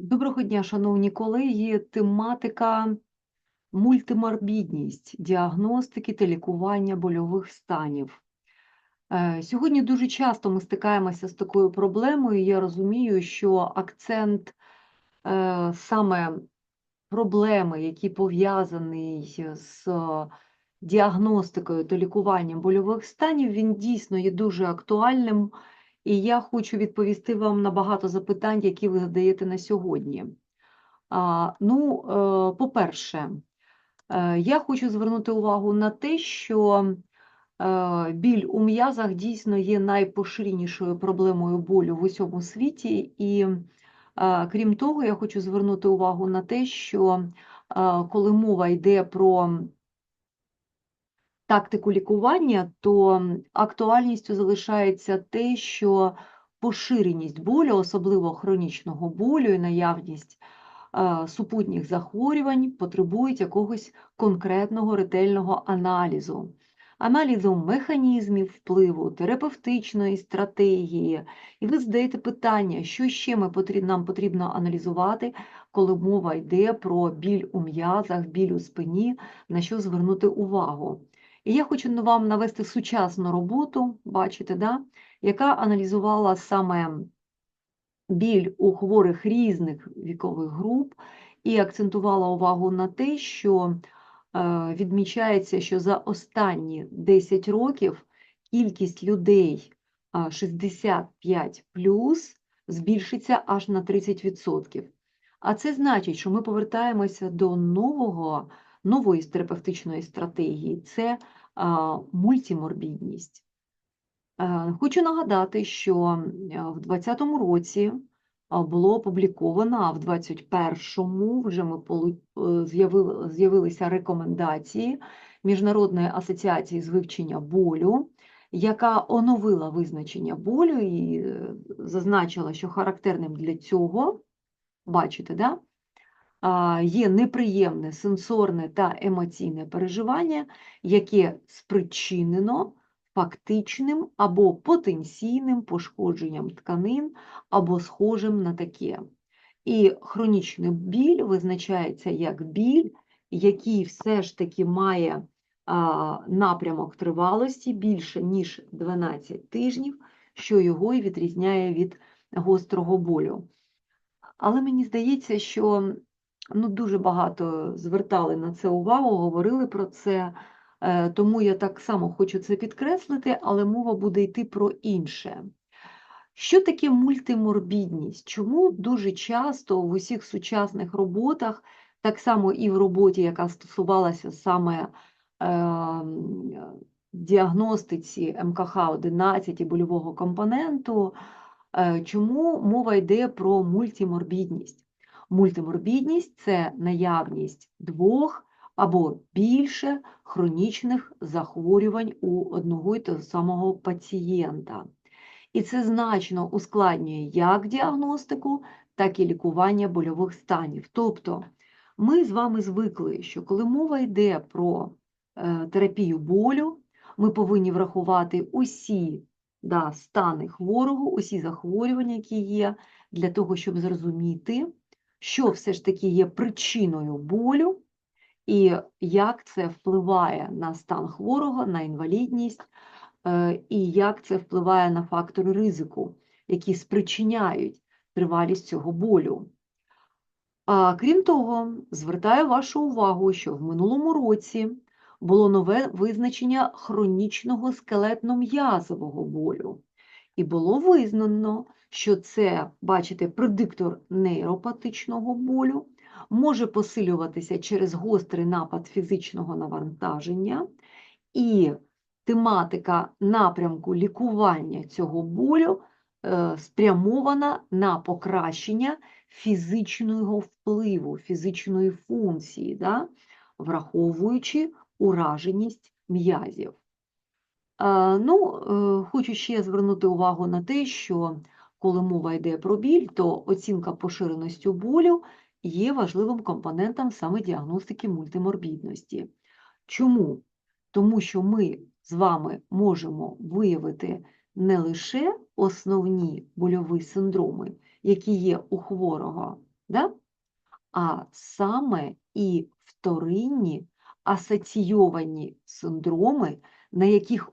Доброго дня, шановні колеги. Тематика мультиморбідність, діагностики та лікування больових станів. Е, Сьогодні дуже часто ми стикаємося з такою проблемою. Я розумію, що акцент е, саме проблеми, які пов'язаний з діагностикою та лікуванням больових станів, він дійсно є дуже актуальним. І я хочу відповісти вам на багато запитань, які ви задаєте на сьогодні. А, Ну, е, по-перше, е, я хочу звернути увагу на те, що е, біль у м'язах дійсно є найпоширенішою проблемою болю в усьому світі. І крім того, я хочу звернути увагу на те, що коли мова йде про тактику лікування, то актуальністю залишається те, що поширеність болю, особливо хронічного болю і наявність е, супутніх захворювань потребують якогось конкретного ретельного аналізу. Аналізу механізмів впливу, терапевтичної стратегії. І ви задаєте питання, що ще ми потрібно, нам потрібно аналізувати, коли мова йде про біль у м'язах, біль у спині, на що звернути увагу. І я хочу вам навести сучасну роботу, бачите, да? яка аналізувала саме біль у хворих різних вікових груп і акцентувала увагу на те, що е, відмічається, що за останні 10 років кількість людей а, 65 збільшиться аж на 30%. А це значить, що ми повертаємося до нового, нової терапевтичної стратегії. Це мультиморбідність. Хочу нагадати, що в 2020 році було опубліковано, а в 2021 вже ми е, з'явили- з'явилися рекомендації Міжнародної асоціації з вивчення болю, яка оновила визначення болю і е, зазначила, що характерним для цього, бачите, да? Є неприємне сенсорне та емоційне переживання, яке спричинено фактичним або потенційним пошкодженням тканин або схожим на таке. І хронічний біль визначається як біль, який все ж таки має напрямок тривалості більше, ніж 12 тижнів, що його і відрізняє від гострого болю. Але мені здається, що ну, дуже багато звертали на це увагу, говорили про це, е, тому я так само хочу це підкреслити, але мова буде йти про інше. Що таке мультиморбідність? Чому дуже часто в усіх сучасних роботах, так само і в роботі, яка стосувалася саме ем, діагностиці МКХ-11 і больового компоненту, е, чому мова йде про мультиморбідність? Мультиморбідність це наявність двох або більше хронічних захворювань у одного й того самого пацієнта. І це значно ускладнює як діагностику, так і лікування больових станів. Тобто ми з вами звикли, що коли мова йде про е, терапію болю, ми повинні врахувати усі да, стани хворого, усі захворювання, які є, для того, щоб зрозуміти, що все ж таки є причиною болю, і як це впливає на стан хворого, на інвалідність, е, і як це впливає на фактори ризику, які спричиняють тривалість цього болю. А крім того, звертаю вашу увагу, що в минулому році було нове визначення хронічного скелетно-м'язового болю. І було визнано, що це, бачите, предиктор нейропатичного болю, може посилюватися через гострий напад фізичного навантаження, і тематика напрямку лікування цього болю е, спрямована на покращення фізичного впливу, фізичної функції, да? враховуючи ураженість м'язів. Е, Ну, е, хочу ще звернути увагу на те, що коли мова йде про біль, то оцінка поширеності болю є важливим компонентом саме діагностики мультиморбідності. Чому? Тому що ми з вами можемо виявити не лише основні больові синдроми, які є у хворого, да? а саме і вторинні асоційовані синдроми, на яких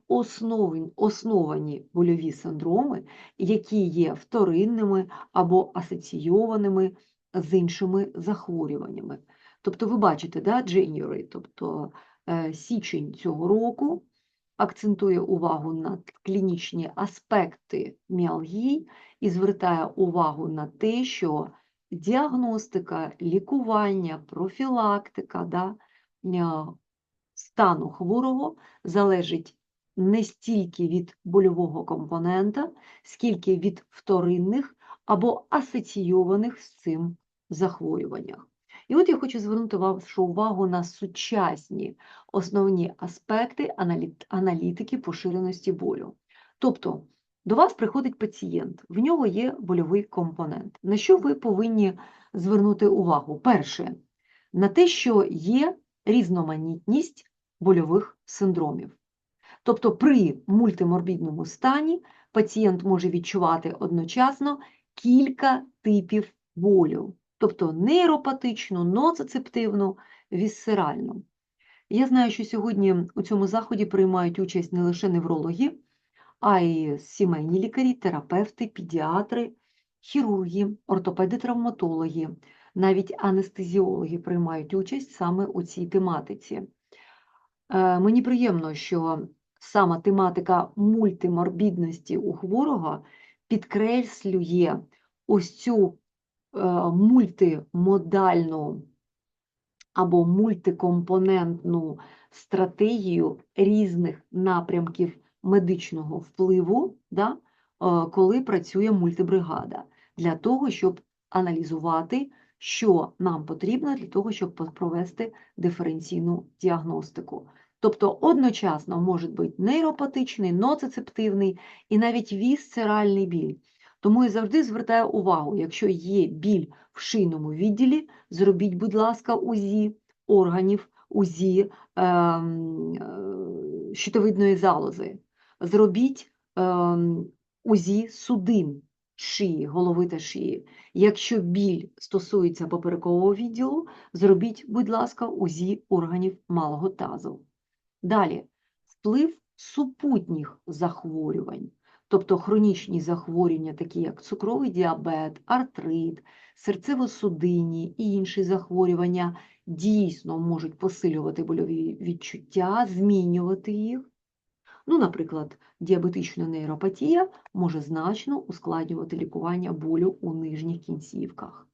основані, больові синдроми, які є вторинними або асоційованими з іншими захворюваннями. Тобто, ви бачите, да, January, тобто е, січень цього року акцентує увагу на клінічні аспекти міалгії і звертає увагу на те, що діагностика, лікування, профілактика да, е, стану хворого залежить не стільки від больового компонента, скільки від вторинних або асоційованих з цим захворюваннях. І от я хочу звернути вашу увагу на сучасні основні аспекти аналітики поширеності болю. Тобто, до вас приходить пацієнт, в нього є больовий компонент. На що ви повинні звернути увагу? Перше, на те, що є різноманітність больових синдромів. Тобто при мультиморбідному стані пацієнт може відчувати одночасно кілька типів болю, тобто нейропатичну, ноцицептивну, вісцеральну. Я знаю, що сьогодні у цьому заході приймають участь не лише неврологи, а й сімейні лікарі, терапевти, педіатри, хірурги, ортопеди-травматологи, навіть анестезіологи приймають участь саме у цій тематиці. Е, мені приємно, що саме тематика мультиморбідності у хворого підкреслює ось цю е, мультимодальну або мультикомпонентну стратегію різних напрямків медичного впливу, да, е, коли працює мультибригада, для того, щоб аналізувати, що нам потрібно для того, щоб провести диференційну діагностику. Тобто одночасно може бути нейропатичний, ноцицептивний і навіть вісцеральний біль. Тому я завжди звертаю увагу, якщо є біль в шийному відділі, зробіть, будь ласка, УЗІ органів, УЗІ е, е, щитовидної залози, зробіть е, УЗІ судин шиї, голови та шиї. Якщо біль стосується поперекового відділу, зробіть, будь ласка, УЗІ органів малого тазу. Далі, вплив супутніх захворювань, тобто хронічні захворювання, такі як цукровий діабет, артрит, серцево-судинні і інші захворювання, дійсно можуть посилювати больові відчуття, змінювати їх. Ну, Наприклад, діабетична нейропатія може значно ускладнювати лікування болю у нижніх кінцівках.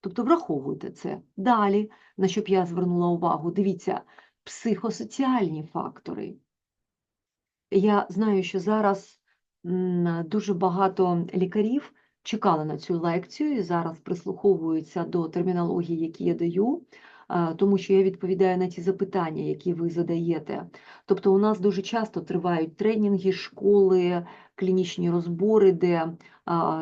Тобто враховуйте це. Далі, на що б я звернула увагу, дивіться, психосоціальні фактори. Я знаю, що зараз дуже багато лікарів чекали на цю лекцію і зараз прислуховуються до термінології, які я даю, тому що я відповідаю на ті запитання, які ви задаєте. Тобто, у нас дуже часто тривають тренінги, школи, клінічні розбори, де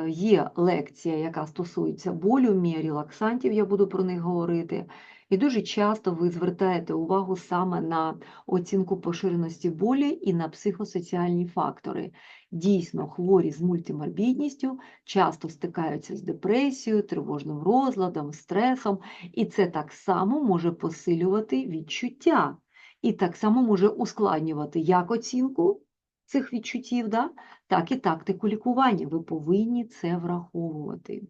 є лекція, яка стосується болю, міорелаксантів, я буду про них говорити. І дуже часто ви звертаєте увагу саме на оцінку поширеності болі і на психосоціальні фактори. Дійсно, хворі з мультиморбідністю часто стикаються з депресією, тривожним розладом, стресом, і це так само може посилювати відчуття, і так само може ускладнювати як оцінку цих відчуттів, да, так і тактику лікування. Ви повинні це враховувати.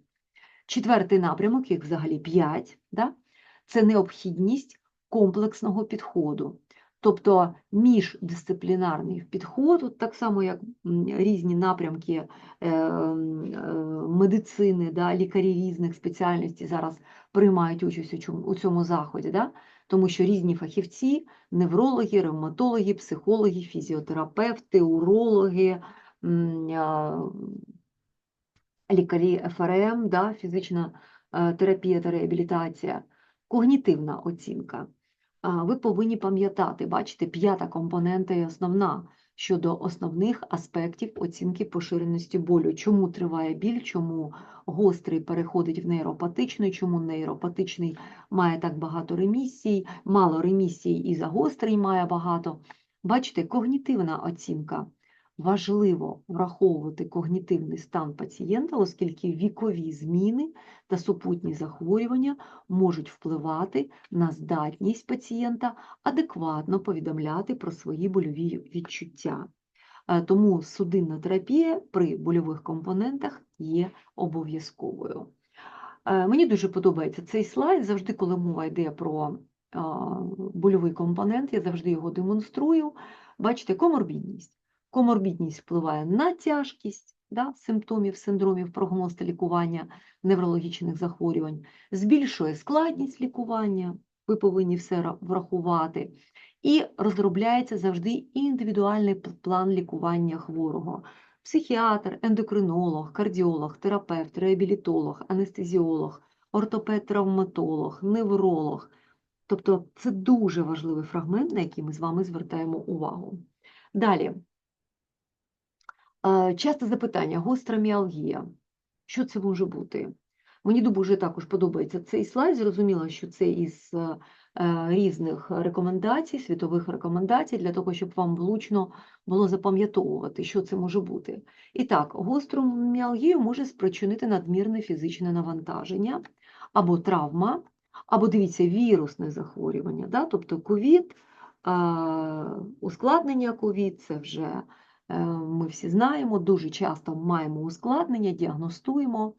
Четвертий напрямок, їх взагалі п'ять. Да? Це необхідність комплексного підходу. Тобто міждисциплінарний підход, так само як різні напрямки е, е, медицини, да, лікарі різних спеціальностей зараз приймають участь у цьому заході, да? тому що різні фахівці, неврологи, ревматологи, психологи, фізіотерапевти, урологи, лікарі ФРМ, да, фізична е, терапія та реабілітація когнітивна оцінка. Ви повинні пам'ятати, бачите, п'ята компонента і основна щодо основних аспектів оцінки поширеності болю. Чому триває біль, чому гострий переходить в нейропатичний, чому нейропатичний має так багато ремісій, мало ремісій і загострий має багато. Бачите, когнітивна оцінка. Важливо враховувати когнітивний стан пацієнта, оскільки вікові зміни та супутні захворювання можуть впливати на здатність пацієнта адекватно повідомляти про свої больові відчуття. Е, Тому судинна терапія при больових компонентах є обов'язковою. Е, Мені дуже подобається цей слайд. Завжди, коли мова йде про больовий компонент, я завжди його демонструю. Бачите, коморбідність. Коморбідність впливає на тяжкість да, симптомів, синдромів, прогноз та лікування неврологічних захворювань, збільшує складність лікування, ви повинні все врахувати. І розробляється завжди індивідуальний план лікування хворого. Психіатр, ендокринолог, кардіолог, терапевт, реабілітолог, анестезіолог, ортопед-травматолог, невролог. Тобто це дуже важливий фрагмент, на який ми з вами звертаємо увагу. Далі. Е, Часте запитання, гостра міалгія. Що це може бути? Мені дуже також подобається цей слайд. Зрозуміло, що це із е, е, різних рекомендацій, світових рекомендацій, для того, щоб вам влучно було запам'ятовувати, що це може бути. І так, гостру міалгію може спричинити надмірне фізичне навантаження або травма, або дивіться, вірусне захворювання, да? тобто ковід, ускладнення ковід, це вже е, ми всі знаємо, дуже часто маємо ускладнення, діагностуємо,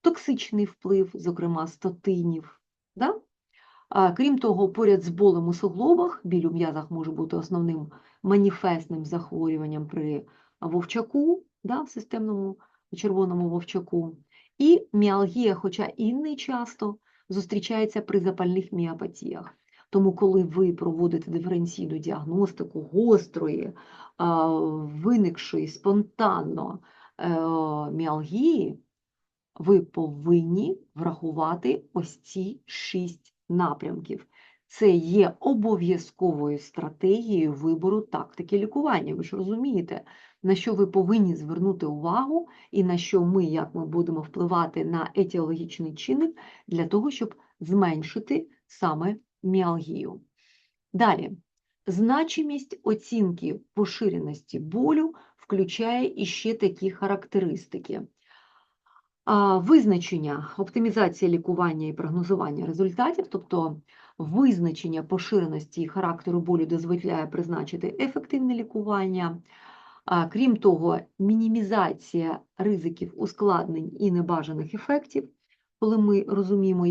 токсичний вплив, зокрема статинів. Да? А, Крім того, поряд з болем у суглобах, біль у м'язах може бути основним маніфестним захворюванням при вовчаку, да, в системному червоному вовчаку. І міалгія, хоча і не часто, зустрічається при запальних міопатіях. Тому, коли ви проводите диференційну діагностику гострої, виникшої спонтанно е, міалгії, ви повинні врахувати ось ці шість напрямків. Це є обов'язковою стратегією вибору тактики лікування. Ви ж розумієте, на що ви повинні звернути увагу і на що ми, як ми будемо впливати на етіологічний чинник для того, щоб зменшити саме міалгію. Далі, значимість оцінки поширеності болю включає іще такі характеристики. Визначення, оптимізація лікування і прогнозування результатів, тобто визначення поширеності і характеру болю дозволяє призначити ефективне лікування. Крім того, мінімізація ризиків ускладнень і небажаних ефектів, коли ми розуміємо,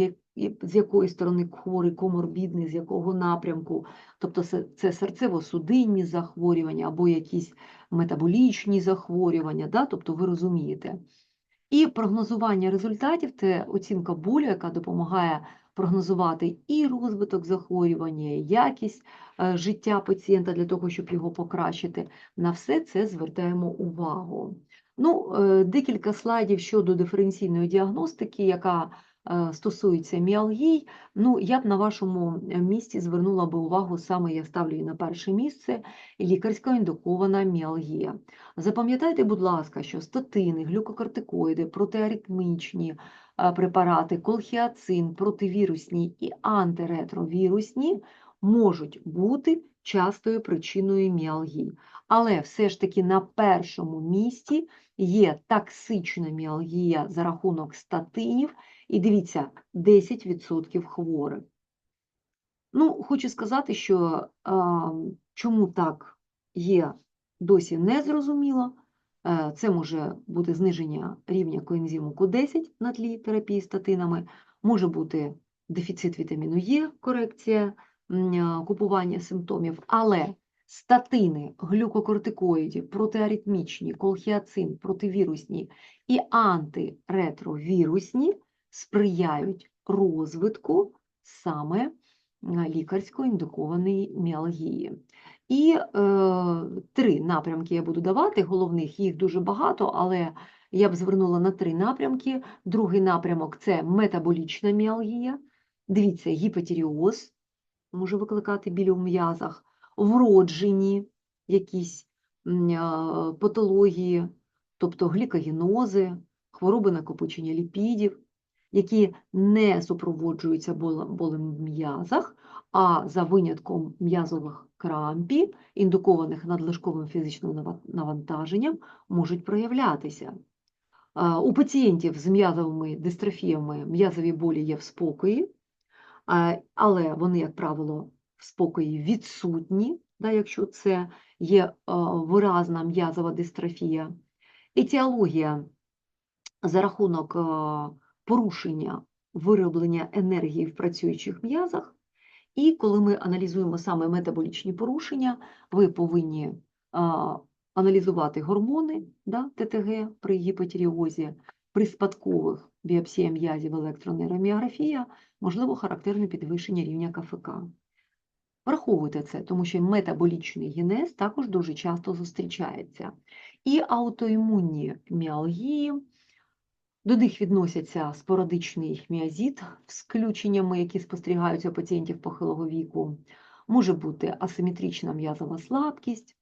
з якої сторони хворий коморбідний, з якого напрямку, тобто це, це серцево-судинні захворювання або якісь метаболічні захворювання, да? тобто ви розумієте. І прогнозування результатів це оцінка болю, яка допомагає прогнозувати і розвиток захворювання, і якість е, життя пацієнта для того, щоб його покращити. На все це звертаємо увагу. Ну, е, декілька слайдів щодо диференційної діагностики, яка стосується міалгій. Ну, я б на вашому е, місці звернула би увагу, саме я ставлю її на перше місце, лікарська індукована міалгія. Запам'ятайте, будь ласка, що статини, глюкокортикоїди, протиаритмічні препарати, колхіацин, противірусні і антиретровірусні можуть бути частою причиною міалгії. Але все ж таки на першому місці є токсична міалгія за рахунок статинів, і дивіться, 10% хворих. Ну, хочу сказати, що а, чому так є досі не зрозуміло. Е, Це може бути зниження рівня коензиму Q10 на тлі терапії статинами, може бути дефіцит вітаміну Е, корекція м, купування симптомів, але статини, глюкокортикоїді, протиаритмічні, колхіацин, противірусні і антиретровірусні сприяють розвитку саме а, лікарсько-індукованої міалгії. І е, три напрямки я буду давати, головних їх дуже багато, але я б звернула на три напрямки. Другий напрямок це метаболічна міалгія. Дивіться, гіпотіріоз може викликати біль у м'язах, вроджені якісь м, патології, тобто глікогенози, хвороби накопичення ліпідів. Які не супроводжуються болем в м'язах, а за винятком м'язових крампів, індукованих надлишковим фізичним навантаженням, можуть проявлятися. У пацієнтів з м'язовими дистрофіями м'язові болі є в спокої, але вони, як правило, в спокої відсутні, якщо це є виразна м'язова дистрофія. Етіологія за рахунок порушення вироблення енергії в працюючих м'язах. І коли ми аналізуємо саме метаболічні порушення, ви повинні а, аналізувати гормони да, ТТГ при гіпотіріозі, при спадкових біопсія м'язів електронейроміографія, можливо, характерне підвищення рівня КФК. Враховуйте це, тому що метаболічний генез також дуже часто зустрічається. І аутоімунні міалгії, до них відносяться спорадичний міазит з включеннями, які спостерігаються у пацієнтів похилого віку. Може бути асиметрична м'язова слабкість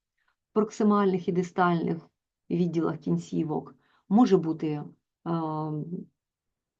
в проксимальних і дистальних відділах кінцівок, може бути е,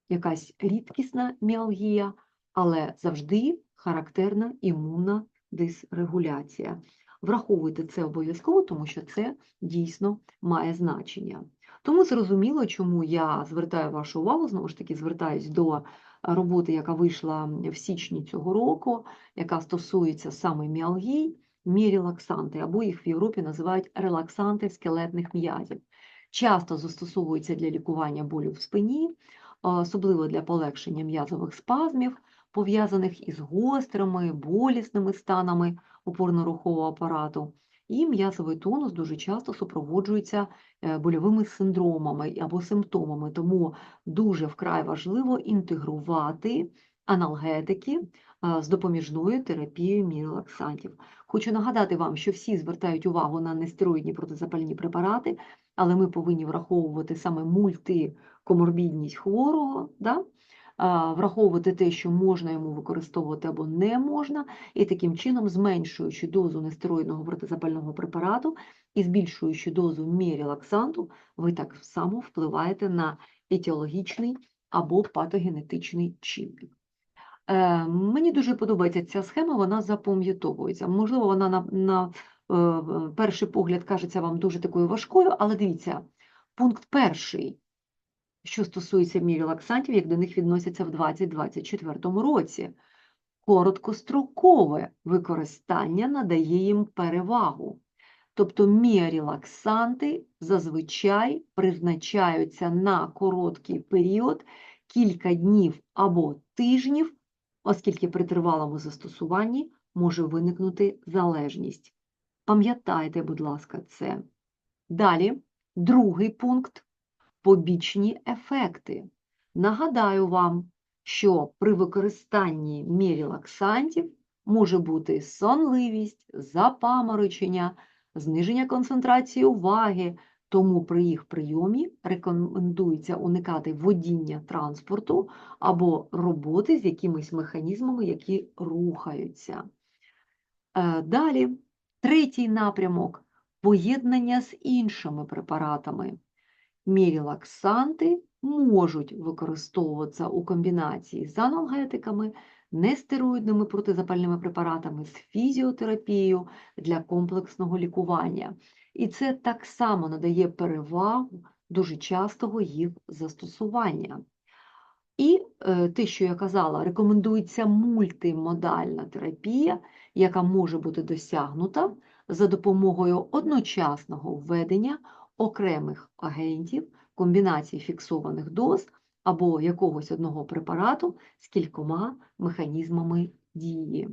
якась рідкісна міалгія, але завжди характерна імунна дисрегуляція. Враховуйте це обов'язково, тому що це дійсно має значення. Тому зрозуміло, чому я звертаю вашу увагу, знову ж таки, звертаюсь до роботи, яка вийшла в січні цього року, яка стосується саме міалгій, мірелаксанти, або їх в Європі називають релаксанти скелетних м'язів. Часто застосовуються для лікування болю в спині, особливо для полегшення м'язових спазмів, пов'язаних із гострими, болісними станами опорно-рухового апарату. І м'язовий тонус дуже часто супроводжується е, больовими синдромами або симптомами, тому дуже вкрай важливо інтегрувати аналгетики е, з допоміжною терапією мірелаксантів. Хочу нагадати вам, що всі звертають увагу на нестероїдні протизапальні препарати, але ми повинні враховувати саме мультикоморбідність хворого, да? Враховувати те, що можна йому використовувати або не можна, і таким чином, зменшуючи дозу нестероїдного протизапального препарату і збільшуючи дозу мірелаксанту, ви так само впливаєте на етіологічний або патогенетичний чинник. Е, Мені дуже подобається ця схема, вона запам'ятовується. Можливо, вона на, на е, перший погляд кажеться вам дуже такою важкою, але дивіться, пункт перший, що стосується мірелаксантів, як до них відносяться в 2024 році. Короткострокове використання надає їм перевагу. Тобто міорелаксанти зазвичай призначаються на короткий період, кілька днів або тижнів, оскільки при тривалому застосуванні може виникнути залежність. Пам'ятайте, будь ласка, це. Далі, другий пункт побічні ефекти. Нагадаю вам, що при використанні мірелаксантів може бути сонливість, запаморочення, зниження концентрації уваги, тому при їх прийомі рекомендується уникати водіння транспорту або роботи з якимись механізмами, які рухаються. Е, Далі, третій напрямок поєднання з іншими препаратами. Мірелаксанти можуть використовуватися у комбінації з аналгетиками, нестероїдними протизапальними препаратами, з фізіотерапією для комплексного лікування. І це так само надає перевагу дуже частого їх застосування. І е, те, що я казала, рекомендується мультимодальна терапія, яка може бути досягнута за допомогою одночасного введення окремих агентів, комбінацій фіксованих доз або якогось одного препарату з кількома механізмами дії.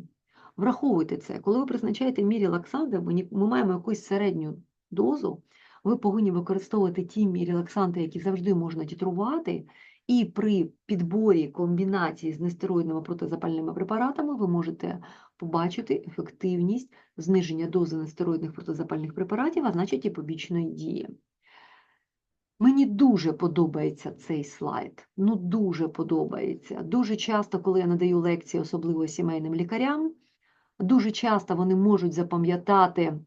Враховуйте це, коли ви призначаєте мірі лаксанти, ми маємо якусь середню дозу, ви повинні використовувати ті мірелаксанти, які завжди можна тітрувати, і при підборі комбінації з нестероїдними протизапальними препаратами ви можете побачити ефективність зниження дози нестероїдних протизапальних препаратів, а значить і побічної дії. Мені дуже подобається цей слайд. Ну, дуже подобається. Дуже часто, коли я надаю лекції, особливо сімейним лікарям, дуже часто вони можуть запам'ятати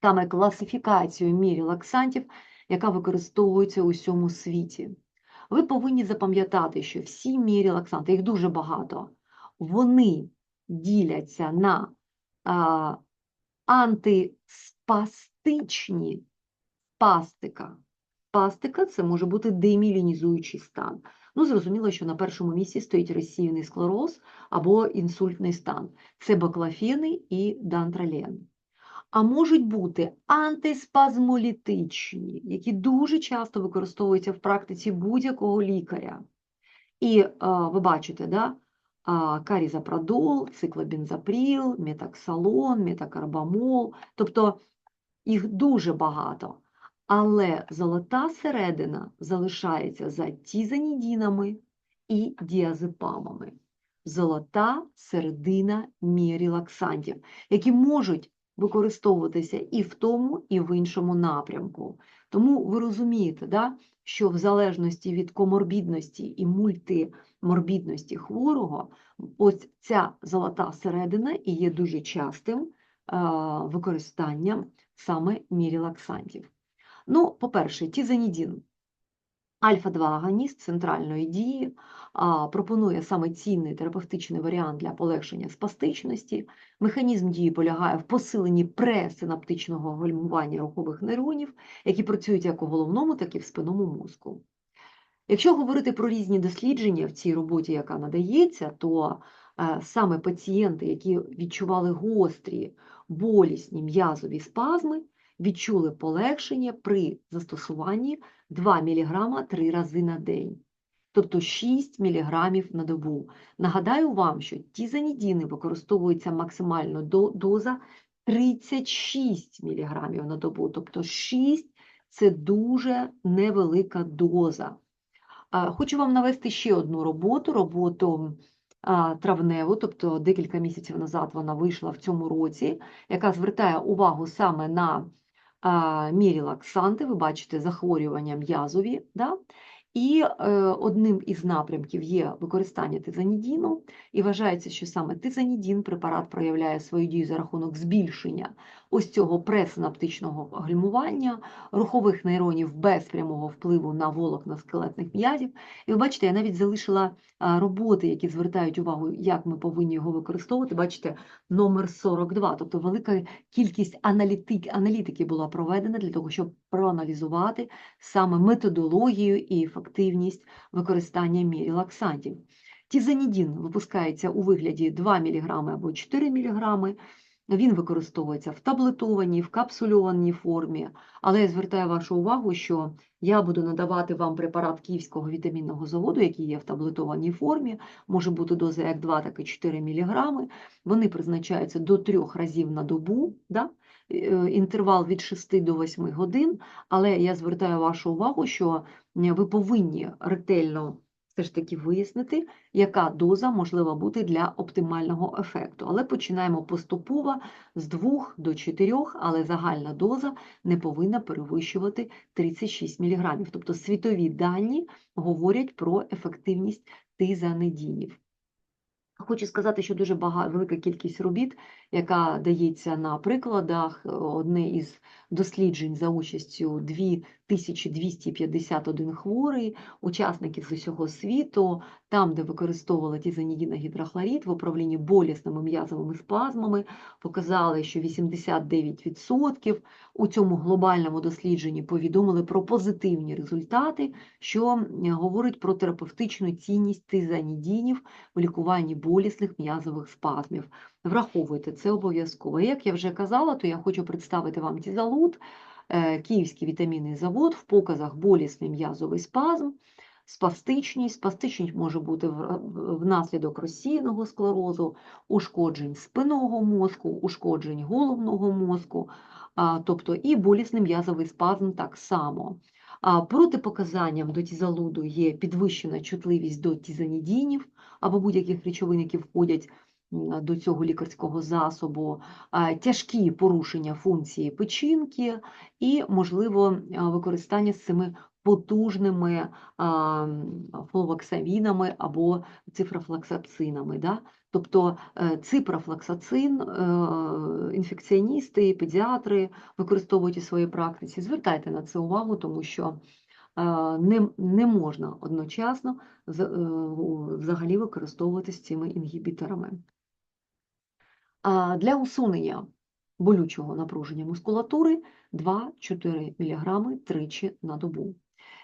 саме класифікацію мірелаксантів, яка використовується у всьому світі. Ви повинні запам'ятати, що всі міорелаксанти, їх дуже багато, вони діляться на а, антиспастичні спастика. Спастика – це може бути демілінізуючий стан. Ну, зрозуміло, що на першому місці стоїть розсіяний склероз або інсультний стан. Це баклофени і дантрален. А можуть бути антиспазмолітичні, які дуже часто використовуються в практиці будь-якого лікаря. І е, ви бачите, да? а, карізапрадол, циклобензапріл, метаксалон, метакарбамол, тобто їх дуже багато. Але золота середина залишається за тізанідінами і діазепамами. Золота середина міорелаксантів, які можуть використовуватися і в тому, і в іншому напрямку. Тому ви розумієте, да, що в залежності від коморбідності і мультиморбідності хворого, ось ця золота середина і є дуже частим е, використанням саме мірелаксантів. Ну, по-перше, тізанідін. Альфа-2 агоніст центральної дії пропонує саме цінний терапевтичний варіант для полегшення спастичності. Механізм дії полягає в посиленні пресинаптичного гальмування рухових нейронів, які працюють як у головному, так і в спинному мозку. Якщо говорити про різні дослідження в цій роботі, яка надається, то е, саме пацієнти, які відчували гострі болісні м'язові спазми, відчули полегшення при застосуванні 2 мг 3 рази на день, тобто 6 мг на добу. Нагадаю вам, що тізанідіни використовується максимально доза 36 мг на добу, тобто 6 це дуже невелика доза. Хочу вам навести ще одну роботу, роботу травневу, тобто декілька місяців назад вона вийшла в цьому році, яка звертає увагу саме на мірілаксанти, ви бачите захворювання м'язові. Да? І е, одним із напрямків є використання тизанідіну, і вважається, що саме тизанідін препарат проявляє свою дію за рахунок збільшення ось цього пресинаптичного гальмування, рухових нейронів без прямого впливу на волокна скелетних м'язів. І ви бачите, я навіть залишила роботи, які звертають увагу, як ми повинні його використовувати. Бачите, номер 42, тобто велика кількість аналітики, аналітики була проведена для того, щоб проаналізувати саме методологію і ефективність використання мірілаксантів. Тізанідін випускається у вигляді 2 мг або 4 мг, він використовується в таблетованій, в капсульованій формі, але я звертаю вашу увагу, що я буду надавати вам препарат Київського вітамінного заводу, який є в таблетованій формі, може бути доза як 2, так і 4 мг. Вони призначаються до 3 разів на добу, да? Е, інтервал від 6 до 8 годин, але я звертаю вашу увагу, що ви повинні ретельно все ж таки вияснити, яка доза можлива бути для оптимального ефекту. Але починаємо поступово з 2 до 4, але загальна доза не повинна перевищувати 36 мг. Тобто світові дані говорять про ефективність тизанедінів. Хочу сказати, що дуже багато велика кількість робіт, яка дається на прикладах. Одне із досліджень за участю 2251 хворий, учасників з усього світу, там, де використовували тізанідіна гідрохлорид в управлінні болісними м'язовими спазмами, показали, що 89% у цьому глобальному дослідженні повідомили про позитивні результати, що говорить про терапевтичну цінність тизанідінів в лікуванні болісних м'язових спазмів. Враховуйте це обов'язково. Як я вже казала, то я хочу представити вам тізалут, е, Київський вітамінний завод в показах болісний м'язовий спазм, спастичність. Спастичність може бути внаслідок розсіяного склерозу, ушкоджень спинного мозку, ушкоджень головного мозку, тобто і болісний м'язовий спазм так само. Протипоказанням до тізалуду є підвищена чутливість до тізанідінів або будь-яких речовин, які входять до цього лікарського засобу, тяжкі порушення функції печінки і, можливо, використання з цими потужними фловоксамінами або цифрофлаксацинами. Да? Тобто е, ципрофлаксацин, е, інфекціоністи, педіатри використовують у своїй практиці. Звертайте на це увагу, тому що не, не можна одночасно з- е, взагалі використовуватися цими інгібіторами. Для усунення болючого напруження мускулатури 2-4 мг тричі на добу.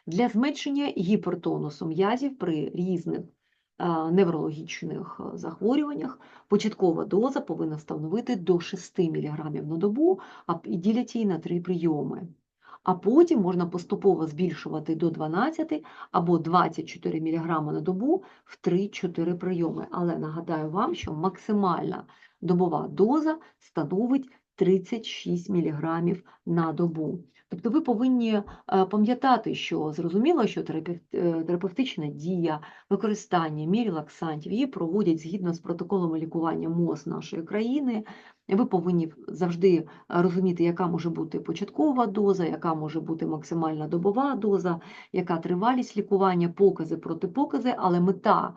Для зменшення гіпертонусу м'язів при різних неврологічних захворюваннях початкова доза повинна становити до 6 мг на добу, а ділять її на 3 прийоми. А потім можна поступово збільшувати до 12 або 24 мг на добу в 3-4 прийоми. Але нагадаю вам, що максимальна добова доза становить 36 мг на добу. Тобто ви повинні е, пам'ятати, що зрозуміло, що е, терапевтична дія, використання мірілаксантів її проводять згідно з протоколами лікування МОЗ нашої країни. Ви повинні завжди розуміти, яка може бути початкова доза, яка може бути максимальна добова доза, яка тривалість лікування, покази, протипокази, але мета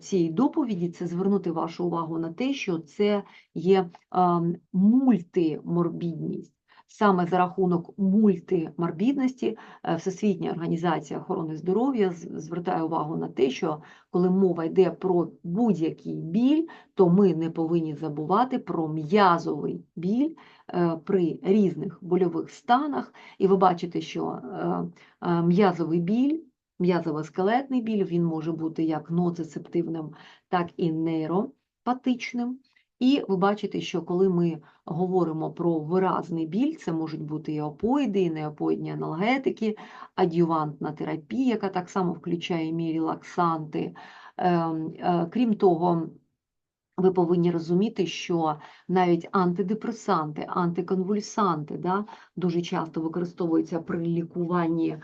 цієї доповіді це звернути вашу увагу на те, що це є ем, мультиморбідність. Саме за рахунок мультиморбідності е, Всесвітня організація охорони здоров'я звертає увагу на те, що коли мова йде про будь-який біль, то ми не повинні забувати про м'язовий біль е, при різних больових станах. І ви бачите, що е, е, м'язовий біль, м'язово-скелетний біль, він може бути як ноцицептивним, так і нейропатичним. І ви бачите, що коли ми говоримо про виразний біль, це можуть бути і опоїди, і неопоїдні аналгетики, адювантна терапія, яка так само включає мірілаксанти. Ем, е, Крім того, ви повинні розуміти, що навіть антидепресанти, антиконвульсанти да, дуже часто використовуються при лікуванні е,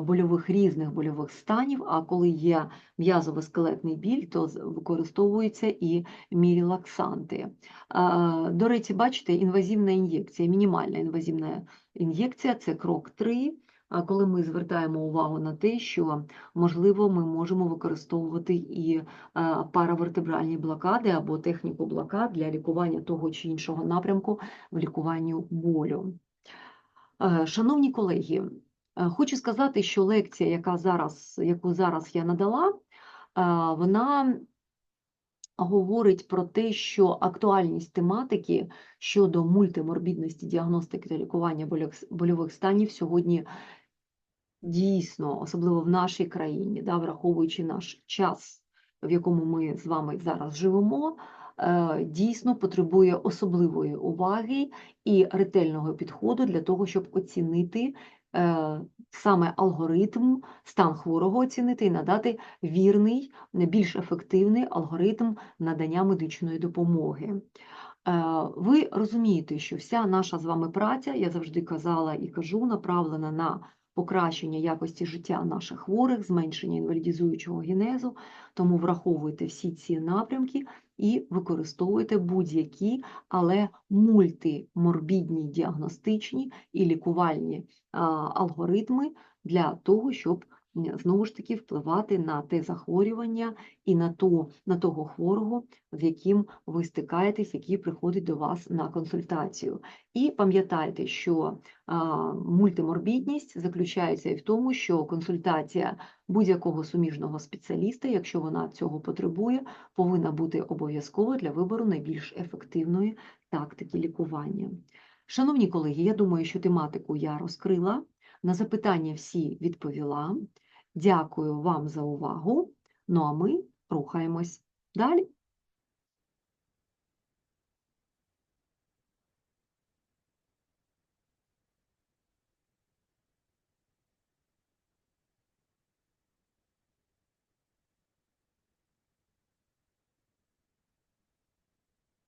больових різних больових станів, а коли є м'язово-скелетний біль, то використовуються і мірілаксанти. Е, До речі, бачите, інвазивна ін'єкція, мінімальна інвазивна ін'єкція це крок 3, а коли ми звертаємо увагу на те, що можливо ми можемо використовувати і е, паравертебральні блокади або техніку блокад для лікування того чи іншого напрямку в лікуванні болю. Е, Шановні колеги, е, хочу сказати, що лекція, яка зараз, яку зараз я надала, вона говорить про те, що актуальність тематики щодо мультиморбідності діагностики та лікування больових станів сьогодні дійсно, особливо в нашій країні, да, враховуючи наш час, в якому ми з вами зараз живемо, е, дійсно потребує особливої уваги і ретельного підходу для того, щоб оцінити е, саме алгоритм, стан хворого оцінити і надати вірний, більш ефективний алгоритм надання медичної допомоги. Е, Ви розумієте, що вся наша з вами праця, я завжди казала і кажу, направлена на покращення якості життя наших хворих, зменшення інвалідізуючого генезу, тому враховуйте всі ці напрямки і використовуйте будь-які, але мультиморбідні діагностичні і лікувальні алгоритми для того, щоб знову ж таки впливати на те захворювання і на, ту, на того хворого, з яким ви стикаєтесь, який приходить до вас на консультацію. І пам'ятайте, що а, мультиморбідність заключається і в тому, що консультація будь-якого суміжного спеціаліста, якщо вона цього потребує, повинна бути обов'язково для вибору найбільш ефективної тактики лікування. Шановні колеги, я думаю, що тематику я розкрила. На запитання всі відповіла. Дякую вам за увагу. Ну а ми рухаємось далі.